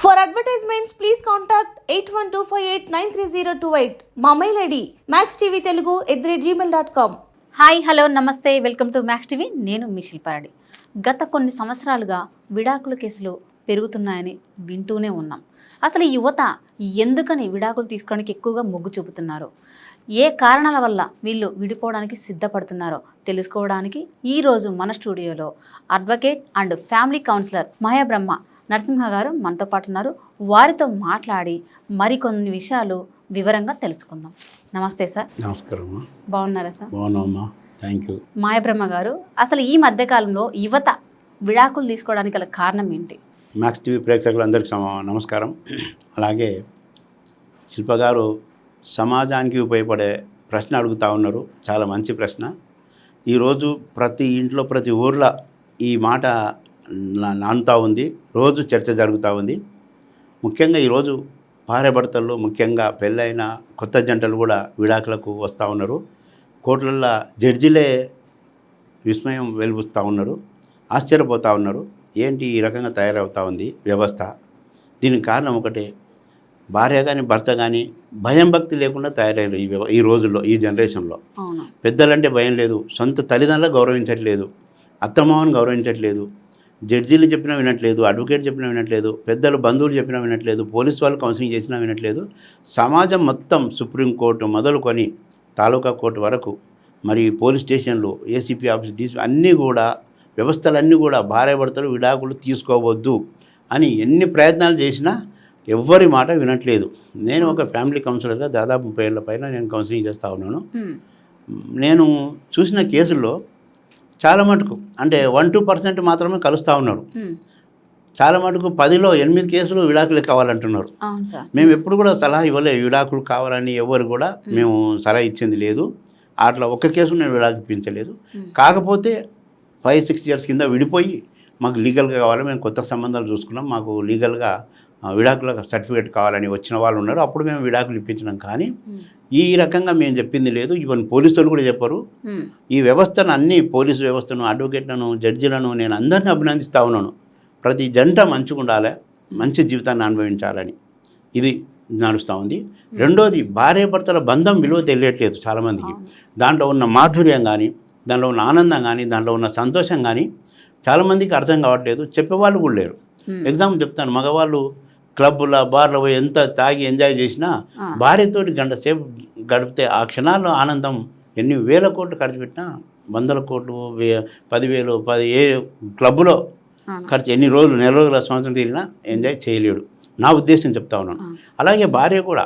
For advertisements please contact eight one two five eight nine three zero two eight మా mail ID Max TV Telugu at the rate Gmail dot com hi hello నమస్తే welcome to max TV నేను మీ శిల్పారెడ్డి. గత కొన్ని సంవత్సరాలుగా విడాకుల కేసులు పెరుగుతున్నాయని వింటూనే ఉన్నాం. అసలు యువత ఎందుకని విడాకులు తీసుకోవడానికి ఎక్కువగా మొగ్గు చూపుతున్నారు? ఏ కారణాల వల్ల వీళ్ళు విడిపోవడానికి సిద్ధపడుతున్నారో తెలుసుకోవడానికి ఈరోజు మన స్టూడియోలో advocate and family counsellor Mahabrahma Narasimha garu మనతో పాటు ఉన్నారు. వారితో మాట్లాడి మరికొన్ని విషయాలు వివరంగా తెలుసుకుందాం. నమస్తే సార్. నమస్కారం బాగున్నారా సార్? బాగున్నామమ్మా థ్యాంక్ యూ మాయబ్రహ్మ గారు అసలు ఈ మధ్యకాలంలో యువత విడాకులు తీసుకోవడానికి గల కారణం ఏంటి? మ్యాక్స్ టీవీ ప్రేక్షకులందరికీ సమ నమస్కారం. అలాగే శిల్ప గారు సమాజానికి ఉపయోగపడే ప్రశ్న అడుగుతూ ఉన్నారు. చాలా మంచి ప్రశ్న. ఈరోజు ప్రతి ఇంట్లో ప్రతి ఊర్లో ఈ మాట నానుతూ ఉంది. రోజు చర్చ జరుగుతూ ఉంది. ముఖ్యంగా ఈరోజు భార్యాభర్తలు ముఖ్యంగా పెళ్ళైన కొత్త జంటలు కూడా విడాకులకు వస్తూ ఉన్నారు. కోర్టులల్లో జడ్జిలే విస్మయం వెలుపుస్తూ ఉన్నారు. ఆశ్చర్యపోతూ ఉన్నారు. ఏంటి ఈ రకంగా తయారవుతూ ఉంది వ్యవస్థ? దీనికి కారణం ఒకటే. భార్య కానీ భర్త కానీ భయం భక్తి లేకుండా తయారయ్యారు ఈ ఈ రోజుల్లో ఈ జనరేషన్లో. పెద్దలంటే భయం లేదు. సొంత తల్లిదండ్రులు గౌరవించట్లేదు. అత్తమామని గౌరవించట్లేదు. జడ్జీలు చెప్పినా వినట్లేదు అడ్వకేట్ చెప్పినా వినట్లేదు పెద్దలు బంధువులు చెప్పినా వినట్లేదు పోలీస్ వాళ్ళు కౌన్సిలింగ్ చేసినా వినట్లేదు. సమాజం మొత్తం సుప్రీంకోర్టు మొదలుకొని తాలూకా కోర్టు వరకు మరి పోలీస్ స్టేషన్లు ఏసీపీ ఆఫీస్ డీసీ అన్నీ కూడా వ్యవస్థలన్నీ కూడా భార్యాభర్తలు విడాకులు తీసుకోవద్దు అని ఎన్ని ప్రయత్నాలు చేసినా ఎవ్వరి మాట వినట్లేదు. నేను ఒక ఫ్యామిలీ కౌన్సిలర్గా దాదాపు ముప్పై ఏళ్ళ పైన నేను కౌన్సిలింగ్ చేస్తూ ఉన్నాను. నేను చూసిన కేసుల్లో చాలా మటుకు. అంటే వన్ టూ పర్సెంట్ మాత్రమే కలుస్తూ ఉన్నారు. చాలా మటుకు పదిలో ఎనిమిది కేసులు విడాకులు కావాలంటున్నారు. మేము ఎప్పుడు కూడా సలహా ఇవ్వలేదు విడాకులు కావాలని ఎవరు కూడా మేము సలహా ఇచ్చింది లేదు. అట్లా ఒక్క కేసు నేను విడాకు ఇప్పించలేదు. కాకపోతే ఫైవ్ సిక్స్ ఇయర్స్ కింద విడిపోయి మాకు లీగల్గా కావాలి మేము కొత్త సంబంధాలు చూసుకున్నాం. మాకు లీగల్గా విడాకుల సర్టిఫికేట్ కావాలని వచ్చిన వాళ్ళు ఉన్నారు. అప్పుడు మేము విడాకులు ఇప్పించినాం. కానీ ఈ రకంగా మేము చెప్పింది లేదు. ఈవెన్ పోలీసులు కూడా చెప్పరు. ఈ వ్యవస్థను అన్ని పోలీసు వ్యవస్థను అడ్వకేట్లను జడ్జిలను నేను అందరిని అభినందిస్తూ ఉన్నాను. ప్రతి జంట మంచిగా ఉండాలి మంచి జీవితాన్ని అనుభవించాలని. ఇది నడుస్తూ ఉంది. రెండోది భార్యాభర్తల బంధం విలువ తెలియట్లేదు చాలామందికి. దాంట్లో ఉన్న మాధుర్యం కానీ దాంట్లో ఉన్న ఆనందం కానీ దాంట్లో ఉన్న సంతోషం కానీ చాలామందికి అర్థం కావట్లేదు. చెప్పేవాళ్ళు కూడా లేరు. ఎగ్జాంపుల్ చెప్తాను. మగవాళ్ళు క్లబ్బుల బార్లో పోయి ఎంత తాగి ఎంజాయ్ చేసినా. భార్యతోటి గంట సేపు గడిపితే ఆ క్షణాల్లో ఆనందం ఎన్ని వేల కోట్లు ఖర్చు పెట్టినా వందల కోట్లు పదివేలు పది ఏ క్లబ్లో. ఖర్చు ఎన్ని రోజులు నెల రోజుల సంవత్సరం తిరిగినా ఎంజాయ్ చేయలేడు. నా ఉద్దేశం చెప్తా ఉన్నాను. అలాగే భార్య కూడా.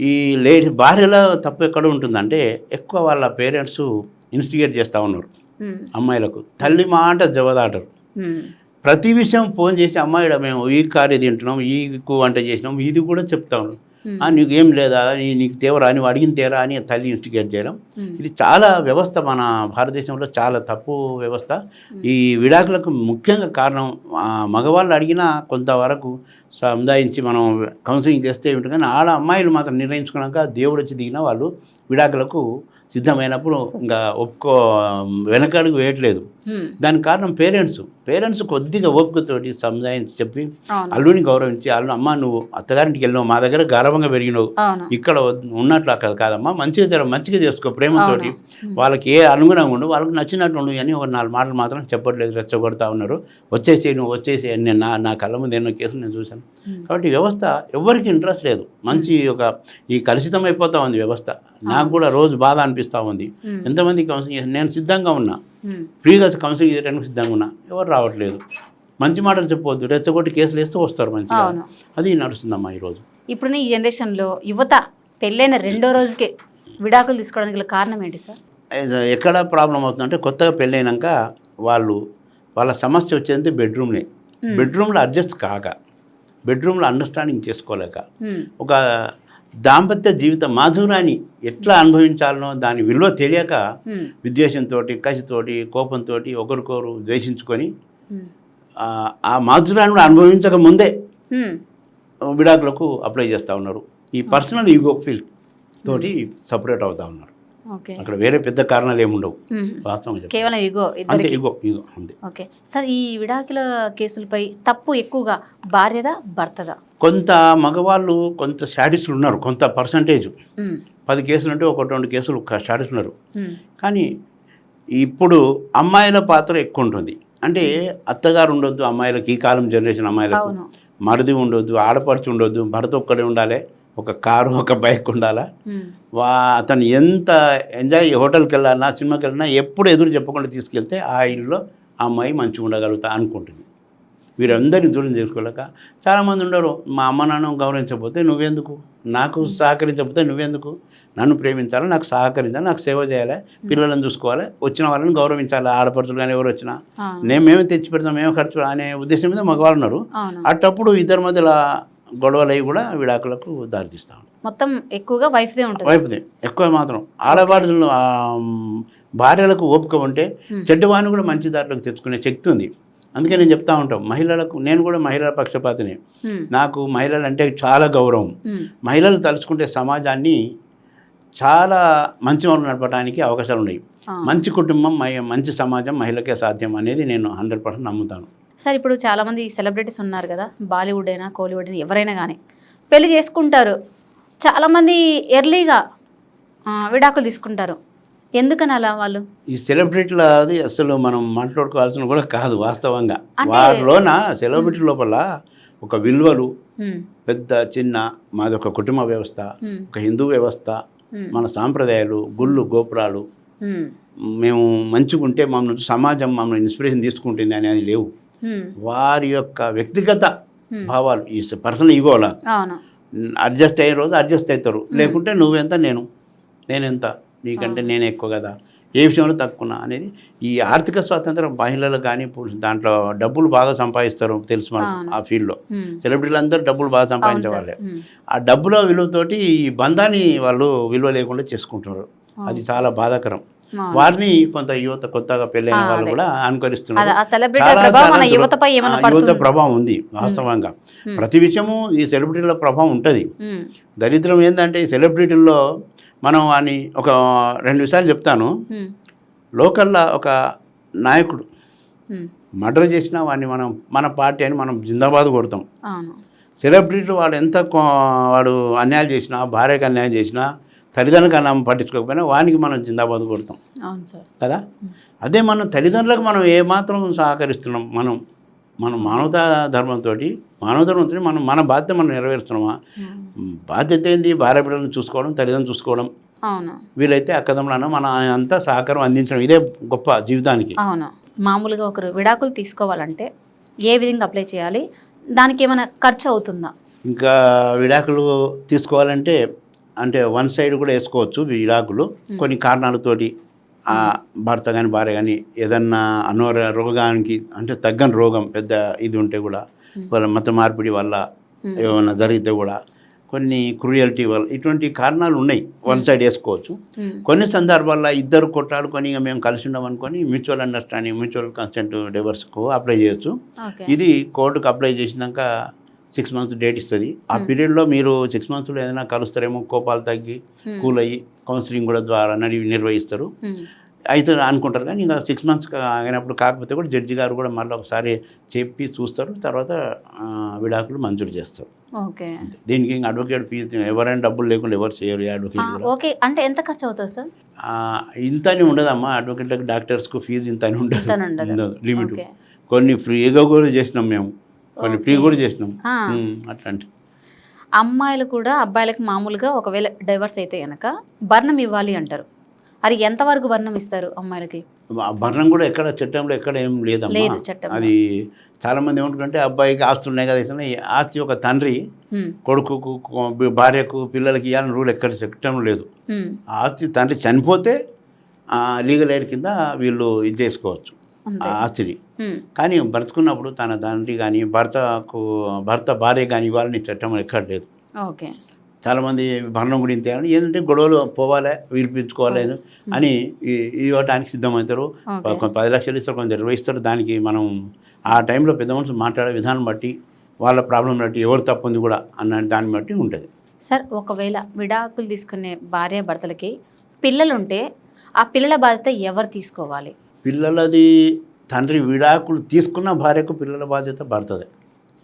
ఈ లేడీ భార్యలో తప్పు ఎక్కడ ఉంటుందంటే ఎక్కువ వాళ్ళ పేరెంట్స్ ఇన్స్టిగేట్ చేస్తూ ఉన్నారు అమ్మాయిలకు. తల్లి మాట జవదాటరు. ప్రతి విషయం ఫోన్ చేసి అమ్మాయిడ మేము ఈ కారు తింటున్నాం ఈ వంట చేసినాం ఇది కూడా చెప్తా ఉన్నాం. "ఆ, నీకు ఏం లేదా నీకు తేవరా? నువ్వు అడిగిన తేరా? అని తల్లి ఇన్స్టిగేట్ చేయడం. ఇది చాలా వ్యవస్థ మన భారతదేశంలో చాలా తప్పు వ్యవస్థ. ఈ విడాకులకు ముఖ్యంగా కారణం మగవాళ్ళు అడిగినా కొంతవరకు సముదాయించి మనం కౌన్సిలింగ్ చేస్తే ఏమిటి కానీ ఆడ అమ్మాయిలు మాత్రం నిర్ణయించుకున్నాక దేవుడు వచ్చి దిగిన వాళ్ళు విడాకులకు సిద్ధమైనప్పుడు ఇంకా ఒప్పుకో వెనకడుగు వేయట్లేదు. దానికి కారణం పేరెంట్స్. పేరెంట్స్ కొద్దిగా ఓపికతోటి సముదాయించి చెప్పి అల్లుని గౌరవించి అల్లు అమ్మ నువ్వు అత్తగారింటికి వెళ్ళినావు మా దగ్గర గారవంగా పెరిగినావు. ఇక్కడ ఉన్నట్లు అక్కడ కాదమ్మా మంచిగా జర మంచిగా చేసుకో ప్రేమతోటి. వాళ్ళకి ఏ అనుగుణంగా ఉండు వాళ్ళకి నచ్చినట్టు ఉండు అని ఒక నాలుగు మాటలు మాత్రం చెప్పట్లేదు రెచ్చగొడతా ఉన్నారు. వచ్చేసి నువ్వు వచ్చేసి అని నేను నా నా కళ్ళ ముందు ఎన్నో కేసులు నేను చూశాను. కాబట్టి వ్యవస్థ ఎవరికి ఇంట్రెస్ట్ లేదు. మంచి ఒక ఈ కలుషితం అయిపోతా ఉంది వ్యవస్థ. నాకు కూడా రోజు బాధ అనిపిస్తూ ఉంది. ఎంతమంది కౌన్సిలింగ్ చేసి నేను సిద్ధంగా ఉన్నా. ఫ్రీగా కౌన్సిలింగ్ చేయడానికి సిద్ధంగా ఉన్నా. ఎవరు రావట్లేదు. మంచి మాటలు చెప్పవద్దు రెచ్చగొట్టి కేసులు వేస్తే వస్తారు మంచిగా. అది నడుస్తుందమ్మా ఈరోజు. ఇప్పుడున్న ఈ జనరేషన్లో యువత పెళ్ళైన రెండో రోజుకే విడాకులు తీసుకోవడానికి కారణం ఏంటి సార్? ఎక్కడ ప్రాబ్లం అవుతుందంటే కొత్తగా పెళ్ళైనాక వాళ్ళు వాళ్ళ సమస్య వచ్చేది బెడ్రూమ్నే. బెడ్రూమ్లో అడ్జస్ట్ కాక బెడ్రూమ్లో అండర్స్టాండింగ్ చేసుకోలేక ఒక దాంపత్య జీవిత మాధుర్యాన్ని ఎట్లా అనుభవించాలనో దాని విలువ తెలియక విద్వేషంతో కసితోటి కోపంతో ఒకరికొకరు ద్వేషించుకొని ఆ, మాధుర్యాన్ని కూడా అనుభవించక ముందే విడాకులకు అప్లై చేస్తూ ఉన్నారు. ఈ పర్సనల్ ఈగో ఫీల్ తోటి సపరేట్ అవుతూ ఉన్నారు. అక్కడ వేరే పెద్ద కారణాలు ఏమి ఉండవు. వాస్తవం. కేవలం ఇగో అంతే ఇద్దరికి. ఇగో ఇగో అంతే. ఓకే. సార్ ఈ విడాకుల కేసులపై తప్పు ఎక్కువగా భార్యదా భర్తదా? కొంత మగవాళ్ళు కొంత శాడిస్టులు ఉన్నారు కొంత పర్సంటేజ్. పది కేసులు అంటే ఒక రెండు కేసులు శాడిస్టులు ఉన్నారు. కానీ ఇప్పుడు అమ్మాయిల పాత్ర ఎక్కువ ఉంటుంది. అంటే అత్తగారు ఉండొద్దు అమ్మాయిలకి ఈ కాలం జనరేషన్ అమ్మాయిలకు మరిది ఉండొద్దు ఆడపడుచు ఉండొద్దు భర్త ఒక్కడే ఉండాలి. ఒక కారు ఒక బైక్ ఉండాలా. వా అతను ఎంత ఎంజాయ్ హోటల్కి వెళ్ళాలన్నా సినిమాకి వెళ్ళినా ఎప్పుడు ఎదురు చెప్పకుండా తీసుకెళ్తే ఆ ఇల్లులో ఆ అమ్మాయి మంచిగా ఉండగలుగుతా అనుకుంటుంది. వీరందరినీ దూరం చేసుకోలేక చాలామంది ఉండరు. మా అమ్మ నాన్న గౌరవించకపోతే నువ్వెందుకు? నాకు సహకరించకపోతే నువ్వెందుకు? నన్ను ప్రేమించాలి నాకు సహకరించాలి నాకు సేవ చేయాలి పిల్లలను చూసుకోవాలి వచ్చిన వాళ్ళని గౌరవించాలి ఆడపడుచులు కానీ ఎవరు వచ్చినా? నేను మేమే తెచ్చి పెడతాం మేమే ఖర్చు అనే ఉద్దేశం మీద మగవాళ్ళు ఉన్నారు. అట్టప్పుడు ఇద్దరి మధ్యలో గొడవలు అవి కూడా విడాకులకు దారితీస్తాం మొత్తం ఎక్కువగా వైఫ్దే ఉంటుంది. వైపుదే ఎక్కువ మాత్రం. ఆడవాళ్ళు భార్యలకు ఓపిక ఉంటే చెడ్డవాడిని కూడా మంచి దారిలోకి తెచ్చుకునే శక్తి ఉంది. అందుకే నేను చెప్తా ఉంటాం మహిళలకు నేను కూడా మహిళల పక్షపాతిని. నాకు మహిళలు అంటే చాలా గౌరవం. మహిళలు తలుచుకుంటే సమాజాన్ని చాలా మంచి వాళ్ళు నడపడానికి అవకాశాలు ఉన్నాయి. మంచి కుటుంబం మహి- మంచి సమాజం మహిళకే సాధ్యం అనేది నేను హండ్రెడ్ పర్సెంట్ నమ్ముతాను. సార్ ఇప్పుడు చాలామంది సెలబ్రిటీస్ ఉన్నారు కదా బాలీవుడ్ అయినా కోలీవుడ్ అయినా ఎవరైనా కానీ పెళ్ళి చేసుకుంటారు చాలామంది ఎర్లీగా విడాకులు తీసుకుంటారు ఎందుకని అలా వాళ్ళు ఈ సెలబ్రిటీల అది అసలు మనం మాట్లాడుకోవాల్సిన కూడా కాదు వాస్తవంగా వారిలోన సెలబ్రిటీ లోపల ఒక విలువలు. పెద్ద చిన్న మాది ఒక కుటుంబ వ్యవస్థ. ఒక హిందూ వ్యవస్థ. మన సాంప్రదాయాలు గుళ్ళు గోపురాలు మ్మ్. మంచిగుంటే మమ్మల్ని సమాజం మమ్మల్ని ఇన్స్పిరేషన్ తీసుకుంటుంది అనేది లేవు. వారి యొక్క వ్యక్తిగత భావాలు ఈ పర్సనల్ ఈగోలా అడ్జస్ట్ అయ్యే రోజు అడ్జస్ట్ అవుతారు. లేకుంటే నువ్వెంత నేను. నేనెంత? నీకంటే నేను ఎక్కువ కదా. ఏ విషయంలో తక్కువ అనేది ఈ ఆర్థిక స్వాతంత్రం మహిళలు కానీ దాంట్లో డబ్బులు బాగా సంపాదిస్తారు తెలుసు అవును. ఆ ఫీల్డ్లో. సెలబ్రిటీలు అందరూ డబ్బులు బాగా సంపాదించే వాళ్ళే. ఆ డబ్బుల విలువతోటి ఈ బంధాన్ని వాళ్ళు విలువ లేకుండా చేసుకుంటున్నారు. అది చాలా బాధాకరం. వారిని కొంత యువత కొత్తగా పెళ్ళైన వాళ్ళు. కూడా అనుకరిస్తున్నారు. యువత ప్రభావం ఉంది వాస్తవంగా. ప్రతి విషయము ఈ సెలబ్రిటీల ప్రభావం ఉంటుంది. దరిద్రం ఏంటంటే ఈ సెలబ్రిటీల్లో మనం అని ఒక రెండు విషయాలు చెప్తాను. లోకల్లో ఒక నాయకుడు. మర్డర్ చేసినా వాడిని మనం మన పార్టీ అని మనం జిందాబాద్ కొడతాం. సెలబ్రిటీ వాడు ఎంత వాడు అన్యాయం చేసినా భార్యకు అన్యాయం చేసినా తల్లిదండ్రులకు అన్యాయం పట్టించుకోకపోయినా వానికి మనం జిందాబాద్ కొడతాం. అవును సార్. కదా? అదే మనం తల్లిదండ్రులకు మనం ఏమాత్రం సహకరిస్తున్నాం మనం మనం మానవతా ధర్మంతో మానవ ధర్మంతో మనం మన బాధ్యత మనం నెరవేరుస్తున్నామా? మ్మ్. బాధ్యత ఏంది? భార్య బిడ్డలను చూసుకోవడం తల్లిదండ్రులు చూసుకోవడం. వీలైతే అక్కదమ్ములను మన అంతా సహకారం అందించడం. ఇదే గొప్ప జీవితానికి. అవును. మామూలుగా ఒకరు విడాకులు తీసుకోవాలంటే ఏ విధంగా అప్లై చేయాలి? దానికి ఏమైనా ఖర్చు అవుతుందా? ఇంకా విడాకులు తీసుకోవాలంటే అంటే వన్ సైడ్ కూడా వేసుకోవచ్చు విడాకులు కొన్ని కారణాలతోటి ఆ భర్త కానీ భార్య కానీ ఏదన్నా అనారో రోగానికి అంటే తగ్గని రోగం పెద్ద ఇది ఉంటే కూడా వాళ్ళ మత మార్పిడి వల్ల ఏమైనా జరిగితే కూడా కొన్ని క్రూయల్టీ వల్ల ఇటువంటి కారణాలు ఉన్నాయి. వన్ సైడ్ వేసుకోవచ్చు. కొన్ని సందర్భాల్లో ఇద్దరు కొట్టాడుకొని ఇక మేము కలిసి ఉన్నాం అనుకొని మ్యూచువల్ అండర్స్టాండింగ్ మ్యూచువల్ కన్సెంట్ డివర్స్కు అప్లై చేయొచ్చు. ఇది కోర్టుకు అప్లై చేసినాక సిక్స్ మంత్స్ డేట్ ఇస్తుంది. ఆ పీరియడ్లో మీరు సిక్స్ మంత్స్లో ఏదైనా కలుస్తారేమో కోపాలు తగ్గి కూల్ అయ్యి కౌన్సిలింగ్ కూడా ద్వారా నడి- నిర్వహిస్తారు. మ్మ్. అయితే అనుకుంటారు కానీ ఇంకా సిక్స్ మంత్స్ అయినప్పుడు కాకపోతే కూడా జడ్జి గారు కూడా మళ్ళీ ఒకసారి చెప్పి చూస్తారు. తర్వాత విడాకులు మంజూరు చేస్తారు. ఓకే. దీనికి ఇంకా అడ్వకేట్ ఫీజు ఎవరైనా డబ్బులు లేకుండా ఎవరు చేయరు అడ్వకేట్ ఓకే. అంటే ఎంత ఖర్చు అవుతుంది సార్? ఇంత అని ఉండదమ్మా. అడ్వకేట్లకు డాక్టర్స్కు ఫీజు ఇంత అని ఉండదు. లిమిట్. కొన్ని ఫ్రీగా కూడా చేసినాం మేము. కొన్ని ఫ్రీ కూడా చేసినాం. అట్లాంటి. అమ్మాయిలు కూడా అబ్బాయిలకు మామూలుగా ఒకవేళ డైవర్స్ అయితే కనుక భరణం ఇవ్వాలి అంటారు. అది ఎంతవరకు భరణం ఇస్తారు అమ్మాయిలకి? భరణం కూడా ఎక్కడ చట్టంలో ఎక్కడ ఏం లేదమ్మా. అది చాలా మంది ఏమంటారంటే అబ్బాయికి ఆస్తులు ఉన్నాయి కదా ఆస్తి ఒక తండ్రి. కొడుకుకు భార్యకు పిల్లలకి ఇవ్వాలని రూల్ ఎక్కడ చట్టంలో లేదు. ఆస్తి తండ్రి చనిపోతే లీగల్ ఎయిడ్ కింద వీళ్ళు ఇది చేసుకోవచ్చు. అంతే. ఆ ఆస్తిని మ్మ్. కానీ బ్రతుకున్నప్పుడు తన తండ్రి కానీ భర్తకు భర్త భార్య కానీ ఇవ్వాలని చట్టం ఎక్కడ లేదు. ఓకే. చాలామంది భరణం కూడా ఇంతే అని ఏంటంటే గొడవలు పోవాలి విడిపించుకోవాలి అని ఇవ్వడానికి సిద్ధమవుతారు. కొంత పది లక్షలు ఇస్తారు కొంచెం ఇరవై ఇస్తారు దానికి మనం ఆ టైంలో పెద్ద మనుషులు మాట్లాడే విధానం బట్టి వాళ్ళ ప్రాబ్లం బట్టి ఎవరు తప్పు ఉంది కూడా అన్న దాన్ని బట్టి ఉంటుంది. సార్ ఒకవేళ విడాకులు తీసుకునే భార్య భర్తలకి పిల్లలుంటే ఆ పిల్లల బాధ్యత ఎవరు తీసుకోవాలి? పిల్లలది తండ్రి విడాకులు తీసుకున్న భార్యకు పిల్లల బాధ్యత భర్తదే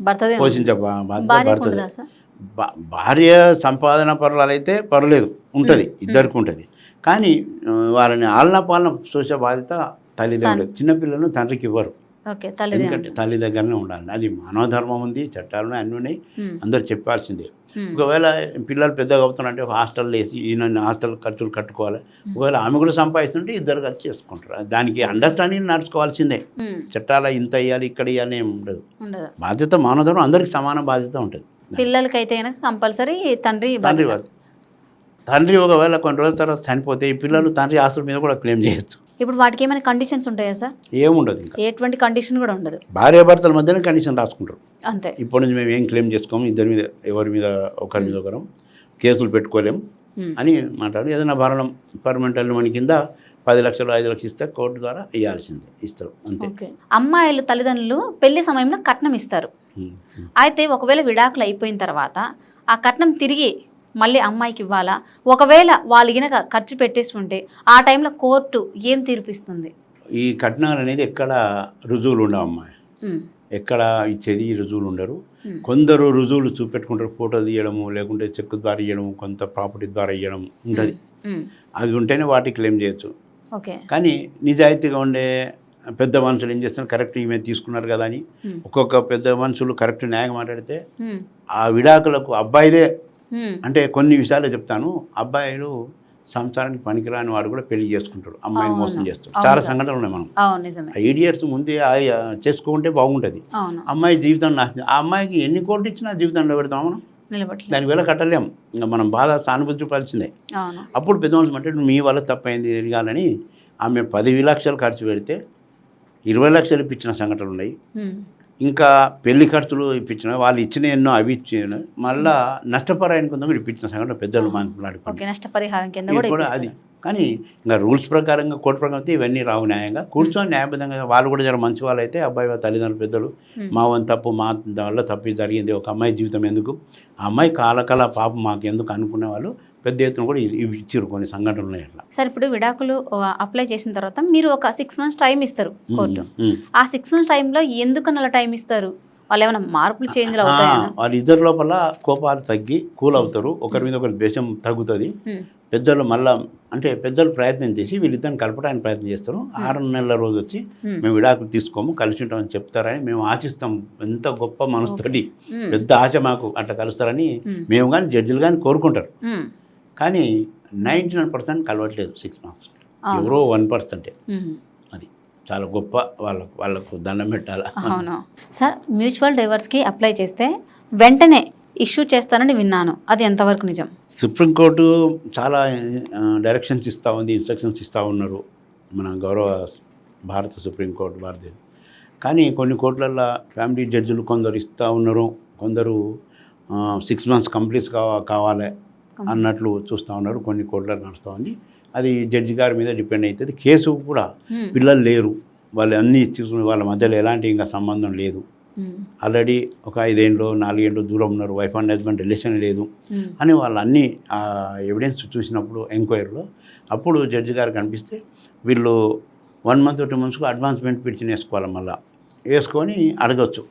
భర్తదే పోషించే బాధ్యత భర్తదే భార్య సంపాదన పర్వాలైతే పర్లేదు ఉంటుంది ఇద్దరికి ఉంటుంది. కానీ వాళ్ళని ఆలన పాలన చూసే బాధ్యత తల్లిదండ్రులు చిన్నపిల్లలను తండ్రికి ఇవ్వరు. ఎందుకంటే తల్లి దగ్గరనే ఉండాలి. అది మానవ ధర్మం ఉంది చట్టాలు అన్నీ ఉన్నాయి. అందరు చెప్పాల్సిందే. ఒకవేళ పిల్లలు పెద్దగా అవుతున్నారంటే ఒక హాస్టల్ వేసి ఈయన హాస్టల్ ఖర్చులు కట్టుకోవాలి. ఒకవేళ ఆమె కూడా సంపాదిస్తుంటే ఇద్దరు కలిసి చేసుకుంటారు. దానికి అండర్స్టాండింగ్ నడుచుకోవాల్సిందే. ఉమ్. చట్టాల ఇంత ఇవ్వాలి ఇక్కడ ఇవ్వాలి ఏం ఉండదు. బాధ్యత మానవ ధర్మం అందరికి సమాన బాధ్యత ఉంటుంది. పిల్లలకైతే కంపల్సరీ తండ్రి తండ్రి. తండ్రి ఒకవేళ కొన్ని రోజుల తర్వాత చనిపోతే ఈ పిల్లలు తండ్రి ఆస్తుల మీద కూడా క్లెయిమ్ చేయొచ్చు. ఇప్పుడు వాటికి ఏమైనా కండిషన్స్ ఉంటాయా సార్ ఏముండదు ఇంకా. ఎటువంటి కండిషన్ కూడా ఉండదు. భార్యాభర్తల మధ్యనే కండిషన్ రాసుకుంటారు. అంతే. ఇప్పటి నుంచి మేము ఏం క్లెయిమ్ చేసుకోము ఇద్దరి మీద ఎవరి మీద ఒకరి మీద ఒకరం కేసులు పెట్టుకోలేము. అని మాట్లాడి ఏదైనా భరణం పర్మనెంట్ అల్లుమని కింద పది లక్షలు ఐదు లక్షలు ఇస్తే కోర్టు ద్వారా ఇవ్వాల్సిందే ఇస్తారు అంతే. అమ్మాయిలు తల్లిదండ్రులు పెళ్ళి సమయంలో కట్నం ఇస్తారు. అయితే ఒకవేళ విడాకులు అయిపోయిన తర్వాత ఆ కట్నం తిరిగి మళ్ళీ అమ్మాయికి ఇవ్వాలా? ఒకవేళ వాళ్ళు గినక ఖర్చు పెట్టేసి ఉంటే ఆ టైంలో కోర్టు ఏం తీర్పిస్తుంది? ఈ కట్నాలు అనేది ఎక్కడ రుజువులు ఉండవు అమ్మాయి. ఎక్కడ ఇచ్చేది రుజువులు ఉండరు. కొందరు రుజువులు చూపెట్టుకుంటారు ఫోటో తీయడము లేకుంటే చెక్ ద్వారా ఇవ్వడము కొంత ప్రాపర్టీ ద్వారా ఇవ్వడం ఉంటుంది. అవి ఉంటేనే వాటికి క్లెయిమ్ చేయొచ్చు. ఓకే. కానీ నిజాయితీగా ఉండే పెద్ద మనుషులు ఏం చేస్తున్నారు? కరెక్ట్ ఈమె తీసుకున్నారు కదా అని. ఒక్కొక్క పెద్ద మనుషులు కరెక్ట్ న్యాయం మాట్లాడితే ఆ విడాకులకు అబ్బాయిదే అంటే కొన్ని విషయాలు చెప్తాను. అబ్బాయిలు సంసారానికి పనికిరాని వాడు కూడా పెళ్ళి చేసుకుంటాడు. అమ్మాయిని మోసం. చేస్తాడు. చాలా. సంఘటనలు ఉన్నాయి మనం ఆ ఇడియట్స్ ముందే ఆ- చేసుకుంటే బాగుంటుంది. అమ్మాయి జీవితం నాశనం ఆ అమ్మాయికి ఎన్ని కోట్లు ఇచ్చినా జీవితంలో పెడతాం మనం? దాని వేళ కట్టలేం. ఇంకా మనం బాధ సానుభూతి చూపాల్సిందే. అవును. అప్పుడు పెద్దవాళ్ళు అంటే మీ వల్ల తప్పైంది ఎరగాలని ఆమె పది లక్షలు ఖర్చు పెడితే ఇరవై లక్షలు ఇప్పించిన సంఘటనలు ఉన్నాయి. ఇంకా పెళ్ళి ఖర్చులు ఇప్పించిన వాళ్ళు ఇచ్చిన ఎన్నో అవి ఇచ్చిన మళ్ళా నష్టపరాయని కొంత కూడా ఇప్పించిన సంఘటన పెద్దలు మాట్లాడుకుంటారు నష్టపరిహారం కింద కూడా అది. కానీ ఇంకా రూల్స్ ప్రకారంగా కోర్టు ప్రకారం అయితే ఇవన్నీ రావు న్యాయంగా కూర్చొని న్యాయబద్ధంగా వాళ్ళు కూడా జర మంచి వాళ్ళు అయితే అబ్బాయి తల్లిదండ్రులు పెద్దలు. మా వన్ తప్పు మా వల్ల తప్పు జరిగింది ఒక అమ్మాయి జీవితం ఎందుకు ఆ అమ్మాయి కాలకాల పాపం మాకు ఎందుకు అనుకునే వాళ్ళు పెద్ద ఎత్తున కూడా ఇవి ఇచ్చారు కొన్ని సంఘటనలు ఉన్నాయి అట్లా. సార్ ఇప్పుడు విడాకులు అప్లై చేసిన తర్వాత మీరు ఒక సిక్స్ మంత్స్ టైం ఇస్తారు కోర్టు. ఆ సిక్స్ మంత్స్ టైంలో ఎందుకని అలా టైం ఇస్తారు? వాళ్ళు ఏమైనా మార్పులు ఆ, వాళ్ళ ఇద్దరి లోపల కోపాలు తగ్గి కూల్ అవుతారు ఒకరి మీద ఒకరి ద్వేషం తగ్గుతుంది. పెద్దలు మళ్ళా అంటే పెద్దలు ప్రయత్నం చేసి వీళ్ళిద్దరిని కలపడానికి ప్రయత్నం చేస్తారు. ఆరు నెలల రోజు వచ్చి. మేము. విడాకులు తీసుకోము కలిసి ఉంటామని చెప్తారని మేము ఆశిస్తాం. ఎంత గొప్ప మనసుతోటి Hmm. పెద్ద ఆశ మాకు అట్లా కలుస్తారని. మేము. కానీ జడ్జిలు కానీ కోరుకుంటారు. కానీ నైంటీ నైన్ పర్సెంట్ కలవట్లేదు సిక్స్ మంత్స్. ఎవరో వన్ పర్సెంటే. అది చాలా గొప్ప వాళ్ళకు వాళ్ళకు దండం పెట్టాలా? అవును. సార్ మ్యూచువల్ డైవర్స్కి అప్లై చేస్తే వెంటనే ఇష్యూ చేస్తానని విన్నాను. అది ఎంతవరకు నిజం? సుప్రీంకోర్టు చాలా డైరెక్షన్స్ ఇస్తూ ఉంది ఇన్స్ట్రక్షన్స్ ఇస్తూ ఉన్నారు మన గౌరవ భారత సుప్రీంకోర్టు భారతదేశం కానీ కొన్ని కోర్టులలో ఫ్యామిలీ జడ్జిలు కొందరు ఇస్తూ ఉన్నారు. కొందరు సిక్స్ మంత్స్ కంప్లీట్స్ కావా కావాలి. అన్నట్లు చూస్తూ ఉన్నారు కొన్ని కోర్టులలో నడుస్తూ ఉంది. అది జడ్జి గారి మీద డిపెండ్ అవుతుంది కేసు కూడా. పిల్లలు లేరు. వాళ్ళు అన్నీ తీసుకుని వాళ్ళ మధ్యలో ఎలాంటి ఇంకా సంబంధం లేదు. ఆల్రెడీ ఒక ఐదేళ్ళు నాలుగేళ్ళు దూరం ఉన్నారు. వైఫ్ అండ్ హస్బెండ్ రిలేషన్ లేదు. అని వాళ్ళు అన్ని ఆ ఎవిడెన్స్ చూసినప్పుడు ఎంక్వైరీలో అప్పుడు జడ్జి గారికి అనిపిస్తే వీళ్ళు వన్ మంత్ టూ మంత్స్కు అడ్వాన్స్మెంట్ పిటిషన్ వేసుకోవాలి మళ్ళీ. వేసుకొని అడగచ్చు.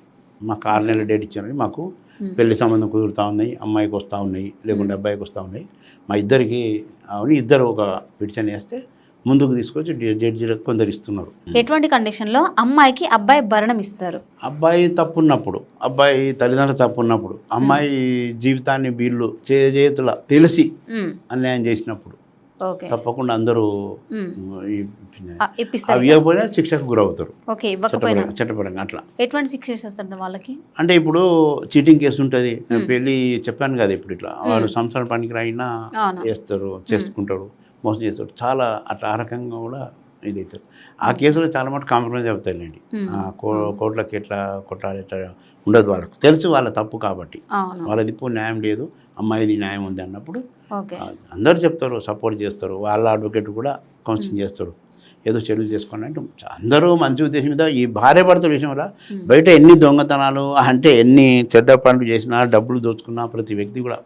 మాకు ఆరు నెలల డేట్ ఇచ్చారని మాకు పెళ్ళి సంబంధం కుదురుతూ ఉన్నాయి అమ్మాయికి వస్తూ ఉన్నాయి లేకుంటే అబ్బాయికి వస్తూ ఉన్నాయి. మా ఇద్దరికి అవుని ఇద్దరు ఒక పిటిషన్ వేస్తే ముందుకు తీసుకొచ్చి జడ్జి కొందరు ఇస్తున్నారు. ఎటువంటి కండిషన్లో అమ్మాయికి అబ్బాయి భరణం ఇస్తారు? అబ్బాయి తప్పు ఉన్నప్పుడు అబ్బాయి తల్లిదండ్రులు తప్పు ఉన్నప్పుడు అమ్మాయి జీవితాన్ని వీళ్ళు చేతుల తెలిసి అన్యాయం చేసినప్పుడు తప్పకుండా అందరూ అవి ఇవ్వకపోయినా శిక్షకు గురవుతారు. చట్టపరంగా అట్లా. ఎటువంటి శిక్ష చేస్తారు వాళ్ళకి? అంటే ఇప్పుడు చీటింగ్ కేసు ఉంటుంది. పెళ్ళి చెప్పాను కదా ఇప్పుడు ఇట్లా. వాడు సంసారం పనికి రాయినా వేస్తారు చేసుకుంటాడు మోసం చేస్తాడు చాలా అట్లా ఆ రకంగా కూడా ఇది అవుతారు ఆ కేసులో చాలా మటు కాంప్రమైజ్ అవుతాయిలేండి. కోర్టులకు ఎట్లా కొట్టాలి ఎట్లా ఉండదు వాళ్ళకు. తెలుసు వాళ్ళ తప్పు కాబట్టి. వాళ్ళది ఇప్పుడు న్యాయం లేదు అమ్మాయిది న్యాయం ఉంది అన్నప్పుడు అందరు చెప్తారు సపోర్ట్ చేస్తారు వాళ్ళ అడ్వకేట్ కూడా కౌన్సిలింగ్ చేస్తారు. ఏదో చెడులు చేసుకోండి అంటే అందరూ మంచి ఉద్దేశం మీద ఈ భార్య భర్తల విషయంలో బయట ఎన్ని దొంగతనాలు అంటే ఎన్ని చెడ్డ పనులు చేసినా డబ్బులు దోచుకున్నా ప్రతి వ్యక్తి కూడా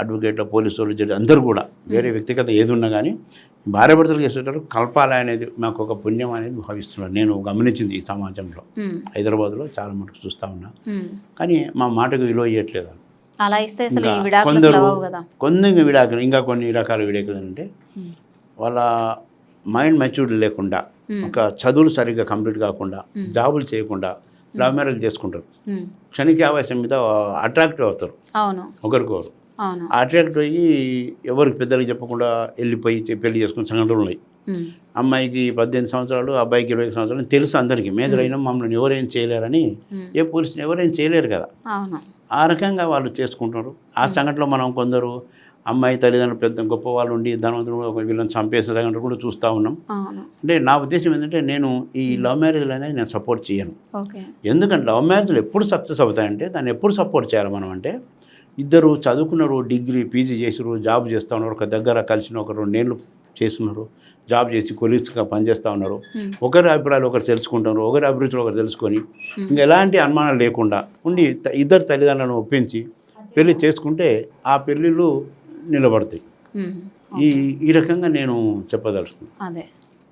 అడ్వకేట్లు పోలీసు వాళ్ళు జడ్జి అందరూ కూడా వేరే వ్యక్తిగత ఏది ఉన్నా కానీ భార్య భర్తలు చేసేటప్పుడు కలపాలి అనేది మాకు ఒక పుణ్యం అనేది భావిస్తున్నాను. నేను గమనించింది ఈ సమాజంలో. హైదరాబాద్లో చాలా మటుకు చూస్తూ ఉన్నా. కానీ మా మాటకు విలువ ఇవ్వట్లేదు వాళ్ళు. అలా ఇస్తే అసలు కొందరు కొన్ని విడాకులు ఇంకా కొన్ని రకాల విడాకులు అంటే వాళ్ళ మైండ్ మెచ్యూరిటీ లేకుండా ఒక చదువులు సరిగ్గా కంప్లీట్ కాకుండా జాబులు చేయకుండా లవ్ మ్యారేజ్ చేసుకుంటారు. క్షణిక ఆవేశం మీద అట్రాక్టివ్ అవుతారు. అవును. ఒకరికొకరు. అట్రాక్ట్ అయ్యి ఎవరికి పెద్దలకు చెప్పకుండా వెళ్ళిపోయి పెళ్ళి చేసుకున్న సంఘటనలు ఉన్నాయి. అమ్మాయికి పద్దెనిమిది సంవత్సరాలు అబ్బాయికి ఇరవై సంవత్సరాలు తెలుసు అందరికీ. మేజర్ అయినా మమ్మల్ని ఎవరేం చేయలేరని. ఏ పోలీసుని ఎవరేం చేయలేరు కదా. ఆ రకంగా వాళ్ళు చేసుకుంటున్నారు ఆ సంఘటనలో మనం కొందరు అమ్మాయి తల్లిదండ్రులు పెద్ద గొప్ప వాళ్ళు ఉండి ధనవంతులు ఒక వీళ్ళని చంపేసిన సంఘటన కూడా చూస్తూ ఉన్నాం. అంటే నా ఉద్దేశం ఏంటంటే నేను ఈ లవ్ మ్యారేజ్లు అనేది నేను సపోర్ట్ చేయను. ఎందుకంటే లవ్ మ్యారేజ్లు ఎప్పుడు సక్సెస్ అవుతాయంటే దాన్ని ఎప్పుడు సపోర్ట్ చేయాలి మనం అంటే ఇద్దరు చదువుకున్నారు డిగ్రీ పీజీ చేసిరు జాబ్ చేస్తూ ఉన్నారు ఒక దగ్గర కలిసిన ఒక రెండేళ్ళు చేస్తున్నారు. జాబ్ చేసి కొలీగ్స్గా పనిచేస్తూ ఉన్నారు. ఒకరి అభిప్రాయాలు ఒకరు తెలుసుకుంటారు ఒకరి అభిరుచులు ఒకరు తెలుసుకొని ఇంకా ఎలాంటి అనుమానాలు లేకుండా ఉండి ఇద్దరు తల్లిదండ్రులను ఒప్పించి పెళ్ళి చేసుకుంటే ఆ పెళ్ళిళ్ళు నిలబడతాయి. ఈ ఈ రకంగా నేను చెప్పదలుచుకున్నాను అదే.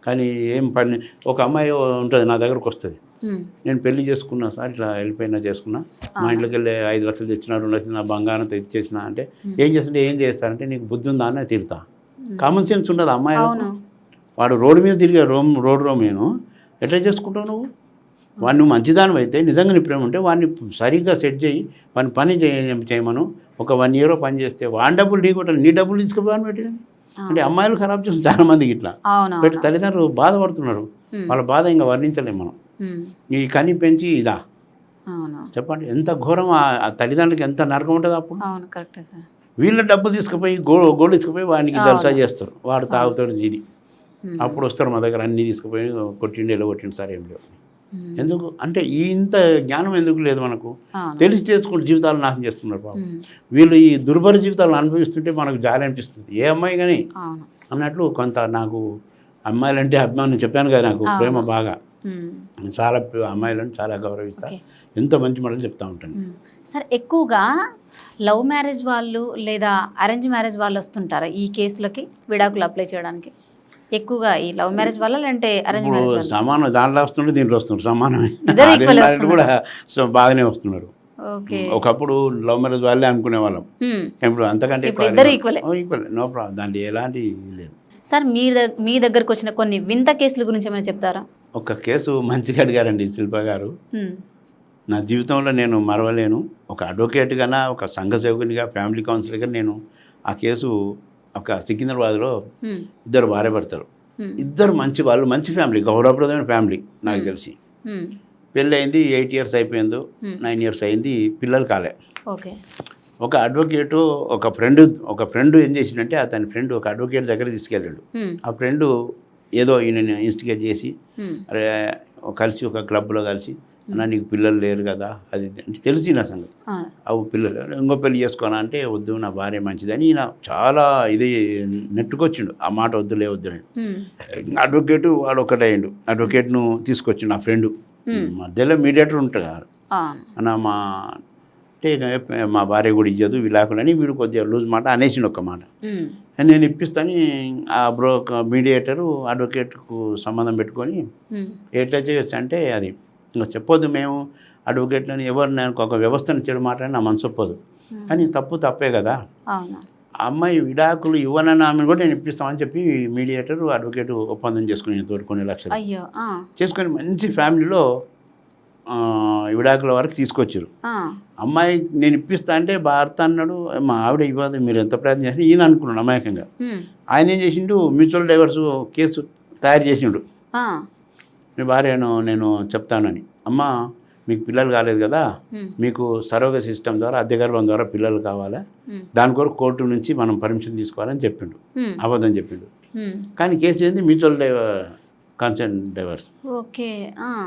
కానీ ఏం పని ఒక అమ్మాయి ఉంటుంది నా దగ్గరకు వస్తుంది. నేను పెళ్ళి చేసుకున్నా సార్ ఇట్లా వెళ్ళిపోయినా చేసుకున్నా. మా ఇంట్లోకి వెళ్ళి ఐదు లక్షలు తెచ్చినా రెండు లక్షలు నా బంగారంతో ఇచ్చేసిన అంటే ఏం చేస్తుంటే ఏం చేస్తారంటే నీకు బుద్ధి ఉందా అని తిడతా. కామన్ సెన్స్ ఉండదు అమ్మాయి వాడు రోడ్డు మీద తిరిగే రోమ్ రోడ్ రోమేను ఎట్లా చేసుకుంటావు నువ్వు? వాడిని మంచిదాని అయితే నిజంగా నీ ప్రేమ ఉంటే వాడిని సరిగ్గా సెట్ చేయి వాడిని పని చేయ చేయమను. ఒక వన్ ఇయర్ పని చేస్తే వాడి డబ్బులు నీ కొట్టాలి నీ డబ్బులు తీసుకుపోవని పెట్టి అంటే అమ్మాయిలు ఖరాబ్ చేస్తుంది చాలా మందికి ఇట్లా. పెట్టి తల్లిదండ్రులు బాధపడుతున్నారు. వాళ్ళ బాధ ఇంకా వర్ణించలేము మనం. ఈ కని పెంచి ఇదా. చెప్పండి ఎంత ఘోరం ఆ- తల్లిదండ్రులకి ఎంత నరకం ఉంటుంది అప్పుడు? వీళ్ళ డబ్బు తీసుకుపోయి గో గోల్డ్ తీసుకుపోయి వాడికి జలసా చేస్తారు. వాడు తాగుతాడు ఇది. అప్పుడు వస్తారు మా దగ్గర అన్నీ తీసుకుపోయి కొట్టిండి ఎలా కొట్టిండు. సార్ ఏం లేవు. ఉమ్, ఎందుకు? అంటే ఇంత జ్ఞానం ఎందుకు లేదు మనకు? తెలిసి చేసుకుంటే జీవితాలు నాశనం చేస్తున్నారు బాబు ఉమ్, వీళ్ళు ఈ దుర్భర జీవితాలను అనుభవిస్తుంటే మనకు జాలి అనిపిస్తుంది. ఏ అమ్మాయి కానీ అన్నట్లు కొంత నాకు అమ్మాయిలంటే అభిమానం చెప్పాను కదా నాకు ప్రేమ బాగా. చాలా అమ్మాయిలను చాలా గౌరవిస్తా. ఓకే. ఎంత మంచి మాటలు చెప్తా ఉంటాను. సార్ ఎక్కువగా లవ్ మ్యారేజ్ వాళ్ళు లేదా అరేంజ్ మ్యారేజ్ వాళ్ళు వస్తుంటారా ఈ కేసులకి? విడాకులు అప్లై చేయడానికి? ఎక్కువగా ఈ లవ్ మ్యారేజ్ వల్ల లేదంటే అరేంజ్ మ్యారేజ్ సమానం దాంట్లో వస్తుంటే దీంట్లో వస్తున్నారు. సమానమే కూడా సో బాగానే వస్తున్నారు. ఒకప్పుడు లవ్ మ్యారేజ్ వాళ్ళే అనుకునే వాళ్ళం. ఇప్పుడు అంతకంటే. ఈక్వల్ నో ప్రాబ్లం దాంట్లో ఎలాంటి లేదు. సార్ మీ మీ దగ్గరకు వచ్చిన కొన్ని వింత కేసుల గురించి ఏమైనా చెప్తారా? ఒక కేసు మంచిగా అడిగారండి శిల్ప గారు. నా జీవితంలో నేను మరవలేను. ఒక అడ్వకేట్గానా ఒక సంఘ సేవకునిగా ఫ్యామిలీ కౌన్సిలర్గా నేను ఆ కేసు ఒక సికింద్రాబాద్లో ఇద్దరు భార్య భర్తలు. ఉమ్, ఇద్దరు మంచి వాళ్ళు మంచి ఫ్యామిలీ గౌరవప్రదమైన ఫ్యామిలీ నాకు తెలిసి. పెళ్ళి అయింది ఎయిట్ ఇయర్స్ అయిపోయింది నైన్ ఇయర్స్ అయింది పిల్లలు కాలే. ఓకే. ఒక అడ్వకేటు ఒక ఫ్రెండ్ ఒక ఫ్రెండ్ ఏం చేసిందంటే అతని ఫ్రెండ్ ఒక అడ్వకేట్ దగ్గర తీసుకెళ్ళాడు. ఆ ఫ్రెండ్ ఏదో ఈయన ఇన్స్టిగేట్ చేసి కలిసి ఒక క్లబ్లో కలిసి అన్న నీకు పిల్లలు లేరు కదా అది అంటే తెలిసి నా సంగతి. అవు పిల్లలు ఇంకో పెళ్ళి చేసుకోనా అంటే వద్దు నా భార్య మంచిదని ఈయన చాలా ఇది నెట్టుకొచ్చిండు. ఆ మాట వద్దులే ఉమ్, అడ్వకేటు వాడు ఒకటయ్యిండు అడ్వకేట్ను తీసుకొచ్చిండు ఆ ఫ్రెండ్. మధ్యలో మీడియేటర్ కదా అన్న మా అంటే మా భార్య కూడా ఇచ్చదు విలాకులని వీడు కొద్దిగా లూజ్ మాట అనేసిండు ఒక మాట. నేను ఇప్పిస్తాను ఆ బ్రో మీడియేటరు అడ్వకేట్కు సంబంధం పెట్టుకొని ఎట్లా చేయొచ్చు అంటే అది ఇంకా చెప్పొద్దు మేము అడ్వకేట్లని ఎవరు నేను ఒక వ్యవస్థను చెడు మాట్లాడి నా మనసు ఒప్పదు. కానీ తప్పు తప్పే కదా. అమ్మాయి విడాకులు ఇవ్వనని ఆమెను కూడా నేను ఇప్పిస్తామని చెప్పి మీడియేటర్ అడ్వకేట్ ఒప్పందం చేసుకుని తోటి కొన్ని లక్షలు. చేసుకొని మంచి ఫ్యామిలీలో విడాకుల వరకు తీసుకొచ్చారు. అమ్మాయి నేను ఇప్పిస్తా అంటే భర్త అన్నాడు మా ఆవిడ ఇవ్వదు మీరు ఎంత ప్రయత్నం చేసినా ఈయన అనుకున్నాడు అమాయకంగా. ఆయన ఏం చేసిండు మ్యూచువల్ డైవర్స్ కేసు తయారు చేసిండు. మీ భార్యను నేను చెప్తానని. అమ్మ మీకు పిల్లలు కాలేదు కదా? మీకు సరోగ సిస్టమ్ ద్వారా అద్దె గర్భం ద్వారా పిల్లలు కావాలా? దాని కొరకు కోర్టు నుంచి మనం పర్మిషన్ తీసుకోవాలని చెప్పిండు. అబద్ధం చెప్పిండు. కానీ కేసు ఏంది? Mutual consent divorce. ఓకే.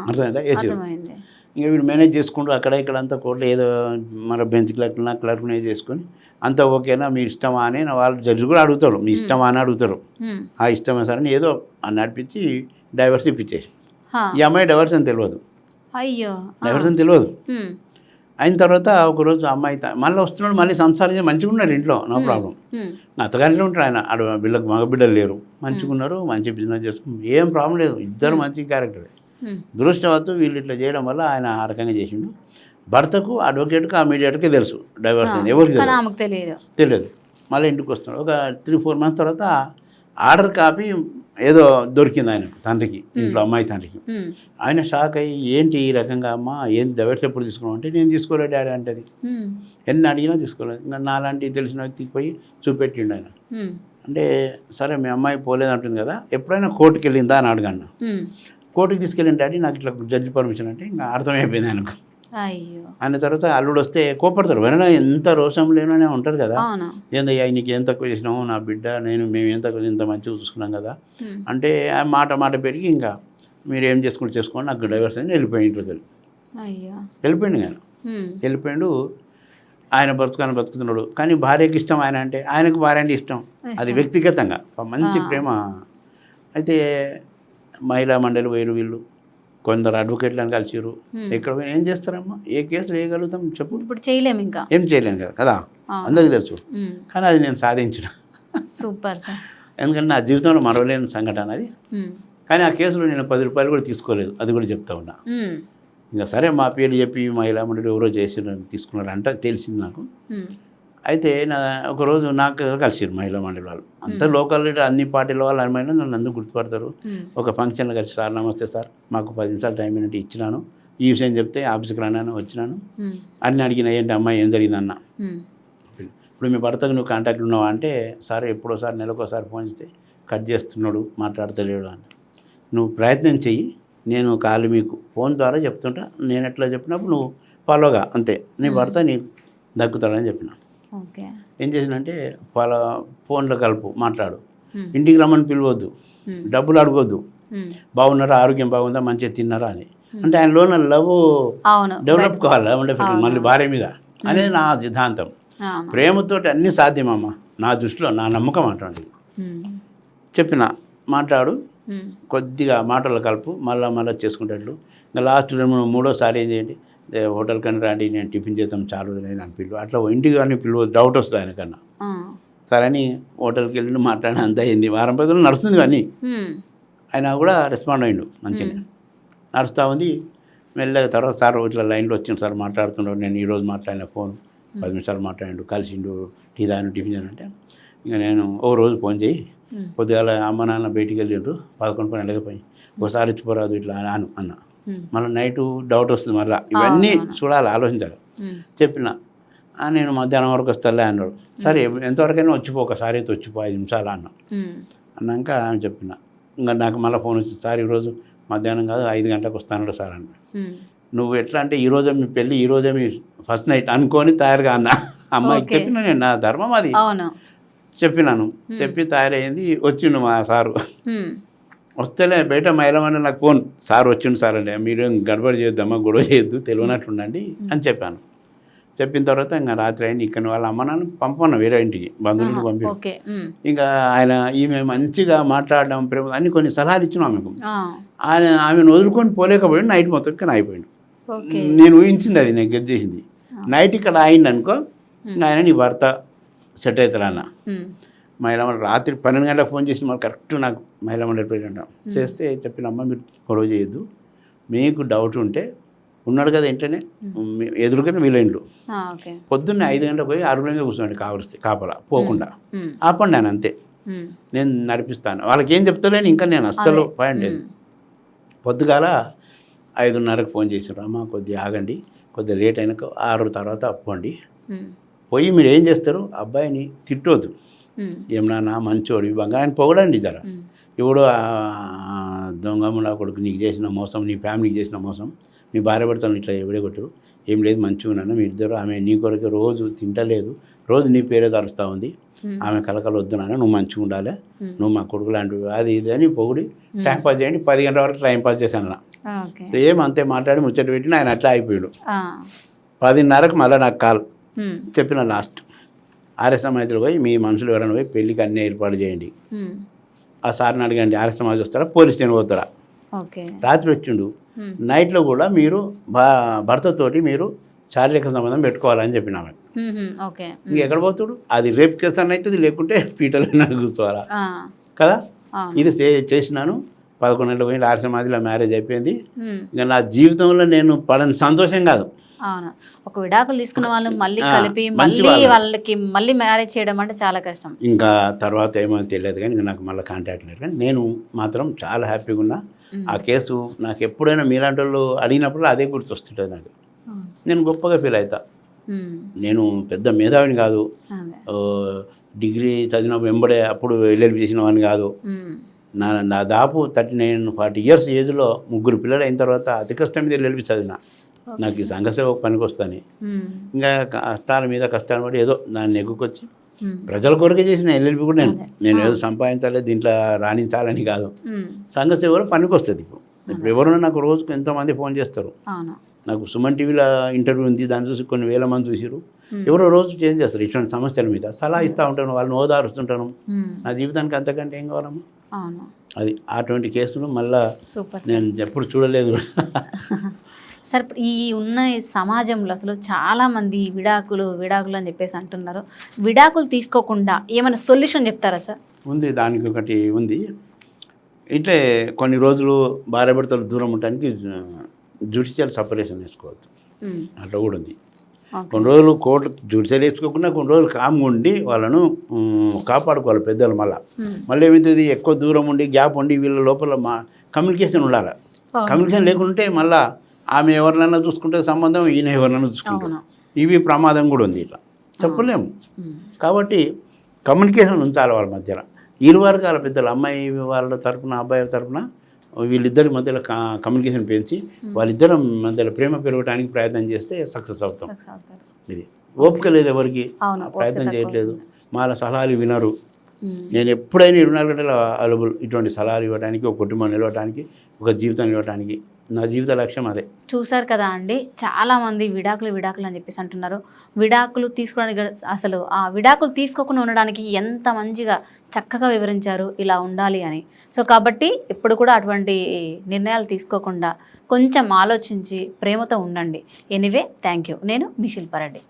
అర్థమైందా? అర్థమైంది. ఇంకా వీడు మేనేజ్ చేసుకుంటూ అక్కడ ఇక్కడ అంతా కోర్టులో ఏదో మన బెంచ్ క్లర్క్నా క్లర్క్నే చేసుకొని అంతా ఓకేనా? మీ ఇష్టమా అని వాళ్ళు జడ్జి కూడా అడుగుతారు. మీ ఇష్టమా అని అడుగుతారు. ఆ ఇష్టమే సరే ఏదో అని నడిపించి డైవర్స్ ఇప్పించేసి. ఈ అమ్మాయి డైవర్స్ అని తెలియదు అయ్యో డైవర్స్ అని తెలియదు అయిన తర్వాత ఒకరోజు అమ్మాయి మళ్ళీ వస్తున్నాడు మళ్ళీ సంసారం చేసి మంచిగా ఉన్నారు ఇంట్లో నో ప్రాబ్లం. అత్తగారిలో ఉంటారు ఆయన ఆడ వీళ్ళకి మగబిడ్డలు లేరు. మంచిగా ఉన్నారు మంచి బిజినెస్ చేసుకున్నారు ఏం ప్రాబ్లం లేదు ఇద్దరు మంచి క్యారెక్టర్ దురదృష్టవత్తు వీళ్ళు ఇట్లా చేయడం వల్ల ఆయన ఆ రకంగా చేసిండు. భర్తకు అడ్వకేట్కి ఆ మీడియాట్కి తెలుసు డైవర్స్ అయింది. ఎవరికి తెలియదు. తెలియదు. మళ్ళీ ఇంటికి వస్తున్నాడు. ఒక త్రీ ఫోర్ మంత్స్ తర్వాత ఆర్డర్ కాపీ ఏదో దొరికింది ఆయనకు తండ్రికి ఇంట్లో అమ్మాయి తండ్రికి. ఆయన షాక్ అయ్యి ఏంటి ఈ రకంగా అమ్మ ఏంటి డైవర్స్ ఎప్పుడు తీసుకున్నావు? అంటే నేను తీసుకోలేదు డాడీ అంటది. ఎన్ని అడిగినా తీసుకోలేదు. ఇంకా నాలాంటి తెలిసిన వ్యక్తికి పోయి చూపెట్టిండు ఆయన. అంటే సరే మీ అమ్మాయి పోలేదు అంటుంది కదా ఎప్పుడైనా కోర్టుకి వెళ్ళిందా అని అడిగాను. కోర్టుకి తీసుకెళ్ళిన డాడీ నాకు ఇట్లా జడ్జి పర్మిషన్ అంటే ఇంకా అర్థమైపోయింది ఆయనకు. అయ్యో. ఆయన తర్వాత అల్లుడు వస్తే కోపడతారు వెనక ఎంత రోషం లేననే ఉంటారు కదా. ఏందయ్యా నీకు ఏం తక్కువ చేసినావు? నా బిడ్డ నేను మేము ఏం తక్కువ ఇంత మంచిగా చూసుకున్నాం కదా. అంటే ఆ మాట మాట పెరిగి ఇంకా మీరు ఏం చేసుకుంటూ చేసుకోండి నాకు డైవర్స్ అని వెళ్ళిపోయి ఇంట్లోకి వెళ్ళి. అయ్యో. వెళ్ళిపోయింది ఆయన వెళ్ళిపోయాడు. ఆయన బతుకాన్ని బతుకుతున్నాడు కానీ భార్యకి ఇష్టం ఆయన అంటే ఆయనకు భార్య అంటే ఇష్టం. అది వ్యక్తిగతంగా. మంచి ప్రేమ. అయితే మహిళా మండలి పోయారు వీళ్ళు. కొందరు అడ్వకేట్లను కలిసిరు ఎక్కడ పోయినా ఏం చేస్తారమ్మా? ఏ కేసు వేయగలుగుతాం చెప్పు. ఇప్పుడు చేయలేము ఇంకా. ఏం చేయలేను కదా కదా. అందరికీ తెలుసు. కానీ అది నేను సాధించిన. Super sir. ఎందుకంటే నా జీవితంలో మరవలేని సంఘటన అది. కానీ ఆ కేసులో నేను పది రూపాయలు కూడా తీసుకోలేదు. అది కూడా చెప్తా ఉన్నా. ఇంకా సరే మా పేరు చెప్పి మహిళా మండలి ఎవరో చేసి తీసుకున్నారంట తెలిసింది నాకు. అయితే నా ఒకరోజు నాకు కలిసిరు మహిళా మండలి వాళ్ళు అంత లోకల్ లీడర్ అన్ని పార్టీల వాళ్ళు ఏమైనా నన్ను అందరూ గుర్తుపడతారు. ఒక ఫంక్షన్లో కలిసి సార్ నమస్తే సార్ మాకు పది నిమిషాలు టైం ఏంటంటే ఇచ్చినాను. ఈ విషయం చెప్తే ఆఫీస్కి రానాను వచ్చినాను. అన్ని అడిగిన ఏంటి అమ్మాయి ఏం జరిగిందన్న? ఇప్పుడు మీ భర్తకు నువ్వు కాంటాక్ట్ ఉన్నావా అంటే సార్ ఎప్పుడోసారి నెలకోసారి ఫోన్ చేస్తే కట్ చేస్తున్నాడు మాట్లాడతలేడు అని నువ్వు ప్రయత్నం చెయ్యి నేను కాలు మీకు ఫోన్ ద్వారా చెప్తుంటా. నేను ఎట్లా చెప్పినప్పుడు నువ్వు ఫాలోగా అంతే. నీ భర్త నీకు దక్కుతాడని చెప్పిన. ఏం చేసినంటే ఫాలో ఫోన్లో కలుపు మాట్లాడు. ఇంటికి రమ్మని పిలవద్దు. డబ్బులు అడగొద్దు. బాగున్నారా? ఆరోగ్యం బాగుందా? మంచిగా తిన్నారా? అని. అంటే ఆయనలో లవ్ అవును. డెవలప్ కావాలి? ఉండేటట్టు మళ్ళీ భార్య మీద. అనేది నా సిద్ధాంతం. అవును. ప్రేమతోటి అన్నీ సాధ్యమమ్మా. నా దృష్టిలో నా నమ్మకం అటువంటిది. చెప్పిన మాట్లాడు. కొద్దిగా మాటలు కలుపు. మళ్ళీ మళ్ళీ చేసుకుంటట్లు ఇంకా లాస్ట్ మూడోసారి ఏం చేయండి? హోటల్ కన్నా రాండి నేను టిఫిన్ చేద్దాం చాలు నేను అని పిలువ అట్లా ఇంటికి కానీ పిలువ డౌట్ వస్తుంది ఆయనకన్నా. సరే అని హోటల్కి వెళ్ళి మాట్లాడి అంత అయింది. వారం పది నడుస్తుంది కానీ ఆయన కూడా రెస్పాండ్ అయ్యిండు మంచిగా. నడుస్తూ ఉంది. మెల్లగా తర్వాత సార్ ఇట్లా లైన్లో వచ్చిండు సార్ మాట్లాడుతున్నాడు. నేను ఈరోజు మాట్లాడిన ఫోన్. పది నిమిషాలు మాట్లాడిండు కలిసిండు టీ తాగిన టిఫిన్ చేయనంటే ఇంకా నేను ఓ రోజు ఫోన్ చేయి. పొద్దుగాల అమ్మ నాన్న బయటికి వెళ్ళిండ్రు. పదకొండు పన్నెండుకి పోయి. ఒకసారి ఇచ్చిపోరాదు ఇట్లా అను అన్న. మళ్ళీ నైట్ డౌట్ వస్తుంది మళ్ళీ. ఇవన్నీ చూడాలి ఆలోచించాలి. ఉమ్, చెప్పిన "ఆ, నేను మధ్యాహ్నం వరకు వస్తాలే అన్నాడు. సరే ఎంతవరకైనా వచ్చిపో ఒకసారి అయితే వచ్చిపో ఐదు నిమిషాలు అన్నా. అన్నాక ఆమె చెప్పిన ఇంకా నాకు మళ్ళీ ఫోన్ వచ్చింది సార్ ఈరోజు మధ్యాహ్నం కాదు ఐదు గంటలకు వస్తానడు సార్ అన్న. నువ్వు ఎట్లా అంటే ఈ రోజే మీ పెళ్ళి ఈ రోజే మీ ఫస్ట్ నైట్ అనుకొని తయారుగా అన్న. అమ్మాయికి. చెప్పిన నేను నా ధర్మం అది. చెప్పినాను. చెప్పి తయారైంది వచ్చిండు మా సారు. ఉమ్, వస్తేలే బయట మైలమని నాకు ఫోన్. సార్ వచ్చిండు సార్ అంటే మీరు గడబడి చేద్దామా గొడవ చేయొద్దు తెలియనట్టు ఉండండి అని చెప్పాను. చెప్పిన తర్వాత ఇంకా రాత్రి అయింది ఇక్కడ వాళ్ళ అమ్మ నాన్న పంపన్న వేరే ఇంటికి బంధువులకు పంపి ఇంకా ఆయన ఈమె మంచిగా మాట్లాడడం ప్రేమ అన్ని కొన్ని సలహాలు ఇచ్చినాం ఆమెకు. ఆయన ఆమెను వదులుకొని పోలేకపోయాడు నైట్ మొత్తం కానీ అయిపోయాడు నేను ఊహించింది అది నేను గెట్ చేసింది. నైట్ ఇక్కడ అయింది అనుకో ఆయన నీ భర్త సెట్ అవుతాడు అన్న. ఉమ్, మహిళా మండలి రాత్రి పన్నెండు గంటలకు ఫోన్ చేసి మళ్ళీ కరెక్ట్ నాకు మహిళా మండలి ప్రెసిడెంట్ చేస్తే చెప్పిన అమ్మ మీరు గొడవ చేయొద్దు. మీకు డౌట్ ఉంటే ఉన్నాడు కదా వెంటనే మీ- ఎదురుగానే ఓకే. పొద్దున్నే ఐదు గంటలకు పోయి అరుగులంగా కూర్చున్నాడు కావలిస్తే కాపలా పోకుండా. ఆపండి నేను అంతే. నేను నడిపిస్తాను. వాళ్ళకి ఏం చెప్తలేను ఇంకా నేను అస్సలు పాయింట్ లేదు. పొద్దుగాల ఐదున్నరకు ఫోన్ చేసారు అమ్మ కొద్దిగా ఆగండి కొద్దిగా లేట్ అయినాక ఆరు తర్వాత అప్పండి పోయి మీరు ఏం చేస్తారు? అబ్బాయిని తిట్టొద్దు. ఉమ్, ఏం నాన్న మంచోడు ఇవ్వంగా. ఆయన పొగడండి ఎవడో ఆ, దొంగములా కొడుకు నీకు చేసిన మోసం నీ ఫ్యామిలీకి చేసిన మోసం నీ భార్య భర్తలు ఇట్లా ఎవడే కొట్టరు ఏం లేదు మంచిగా ఉన్నాను. మీ ఇద్దరు ఆమె నీ కొరకు రోజు తింటలేదు. రోజు నీ పేరే తరుస్తూ ఉంది. ఆమె కలకలు వద్దు నాన్న నువ్వు మంచిగా ఉండాలి. నువ్వు మా కొడుకు లాంటివి అది ఇది అని పొగిడి టైం పాస్ చేయండి. పది గంటల వరకు టైం పాస్ చేశాను ఓకే. సేమ్ అంతే మాట్లాడి ముచ్చట పెట్టిన ఆయన అట్లా అయిపోయాడు. పదిన్నరకు మళ్ళీ నాకు కాల్. చెప్పిన లాస్ట్. ఆర్య సమాజంలో పోయి మీ మనుషులు ఎవరైనా పోయి పెళ్ళికి అన్నీ ఏర్పాటు చేయండి. ఆ సార్ని అడగండి ఆర్య సమాజ్ వస్తారా పోలీస్ స్టేషన్ పోతారా? రాత్రి వచ్చిండు. నైట్లో కూడా మీరు భర్తతోటి మీరు శారీరక సంబంధం పెట్టుకోవాలని చెప్పిన ఆమె. మ్మ్. ఓకే. ఇంక ఎక్కడ పోతాడు? అది రేపు కేసు అని అవుతుంది లేకుంటే పీటలో కూర్చోవాలా? కదా. ఇది చేసినాను. పదకొండు గంటలకు పోయి ఆరు సమాధిలో మ్యారేజ్ అయిపోయింది. ఇంకా నా జీవితంలో నేను పడని సంతోషం కాదు. అవును. ఒక విడాకులు తీసుకున్న వాళ్ళు మళ్ళీ కలిపి మళ్ళీ వాళ్ళు. వాళ్ళకి మళ్ళీ మ్యారేజ్ చేయడం అంటే చాలా కష్టం. ఇంకా తర్వాత ఏమో తెలియదు కానీ నాకు మళ్ళీ కాంటాక్ట్ లేదు. కానీ నేను మాత్రం చాలా హ్యాపీగా ఉన్నా. ఆ కేసు నాకు ఎప్పుడైనా మీలాంటి వాళ్ళు అడిగినప్పుడు అదే గుర్తొస్తుంటుంది నాకు. మ్మ్. నేను గొప్పగా ఫీల్ అవుతా. నేను పెద్ద మేధావిని కాదు. డిగ్రీ చదివిన వెంబడే అప్పుడు ఎల్ఎల్బి చేసిన వాడిని కాదు. నా నా దాపు థర్టీ నైన్ ఫార్టీ ఇయర్స్ ఏజ్లో ముగ్గురు పిల్లలు అయిన తర్వాత అతి కష్టం మీద ఎల్ఎల్బి చదివిన. నాకు ఈ సంఘసేవ పనికి వస్తాను. ఇంకా కష్టాల మీద కష్టాలు పడి ఏదో దాన్ని ఎగ్గుకొచ్చి మ్మ్. ప్రజల కొరకే చేసిన ఎల్ఎల్బి కూడా నేను. నేను ఏదో సంపాదించాలి దీంట్లో రాణించాలని కాదు. సంఘ సేవలో పనికి వస్తుంది ఇప్పుడు. ఇప్పుడు ఎవరైనా నాకు రోజుకు ఎంతోమంది ఫోన్ చేస్తారు. నాకు సుమన్ టీవీలో ఇంటర్వ్యూ ఉంది దాన్ని చూసి కొన్ని వేల మంది చూసిరు ఎవరో రోజు చేంజ్ చేస్తారు ఇటువంటి సమస్యల మీద. సలహా ఇస్తూ ఉంటాను వాళ్ళని ఓదారుస్తుంటాను. నా జీవితానికి అంతకంటే ఏం కావాలమ్మా? అది అటువంటి కేసులు మళ్ళా నేను ఎప్పుడు చూడలేదు. సార్ ఈ ఉన్న ఈ సమాజంలో అసలు చాలా మంది విడాకులు విడాకులు అని చెప్పేసి అంటున్నారు విడాకులు తీసుకోకుండా ఏమైనా సొల్యూషన్ చెప్తారా సార్ ఉంది దానికి ఒకటి ఉంది ఇట్లే కొన్ని రోజులు భార్యాభర్తలు దూరం ఉండటానికి జుడిషియల్ సపరేషన్ వేసుకోవద్దు మ్మ్. అట్లా కూడా ఉంది. కొన్ని రోజులు కోర్టు జుడిషియల్ వేసుకోకుండా కొన్ని రోజులు కామ్గా ఉండి వాళ్ళను కాపాడుకోవాలి పెద్దలు మళ్ళీ. మళ్ళీ ఏమవుతుంది ఎక్కువ దూరం ఉండి గ్యాప్ ఉండి వీళ్ళ లోపల మా కమ్యూనికేషన్ ఉండాలి. కమ్యూనికేషన్ లేకుంటే మళ్ళీ ఆమె ఎవరినైనా చూసుకుంటే సంబంధం ఈయన ఎవరినైనా చూసుకుంటారు. ఇవి ప్రమాదం కూడా ఉంది ఇట్లా చెప్పలేము. కాబట్టి కమ్యూనికేషన్ ఉంచాలి వాళ్ళ మధ్యన. ఇరు వర్గాల పెద్దలు అమ్మాయి వాళ్ళ తరపున అబ్బాయి తరపున వీళ్ళిద్దరి మధ్యలో కమ్యూనికేషన్ పెంచి వాళ్ళిద్దరి మధ్యలో ప్రేమ పెరగడానికి ప్రయత్నం చేస్తే సక్సెస్ అవుతాం. ఇది ఓపిక లేదు ఎవరికి. ప్రయత్నం చేయట్లేదు. వాళ్ళ సలహాలు వినరు. నేను ఎప్పుడైనా ఇరవై నాలుగు గంటల అవైలబుల్ ఇటువంటి సలహాలు ఇవ్వడానికి ఒక కుటుంబం నిలవడానికి ఒక జీవితం నిలవడానికి నా జీవిత లక్ష్యం అదే. చూసారు కదా అండి చాలామంది విడాకులు విడాకులు అని చెప్పేసి అంటున్నారు. విడాకులు తీసుకోవడానికి అసలు ఆ విడాకులు తీసుకోకుండా ఉండడానికి ఎంత మంచిగా చక్కగా వివరించారు ఇలా ఉండాలి అని. సో కాబట్టి ఇప్పుడు కూడా అటువంటి నిర్ణయాలు తీసుకోకుండా కొంచెం ఆలోచించి ప్రేమతో ఉండండి. Anyway thank you. నేను మిషిల్ శిల్పారెడ్డి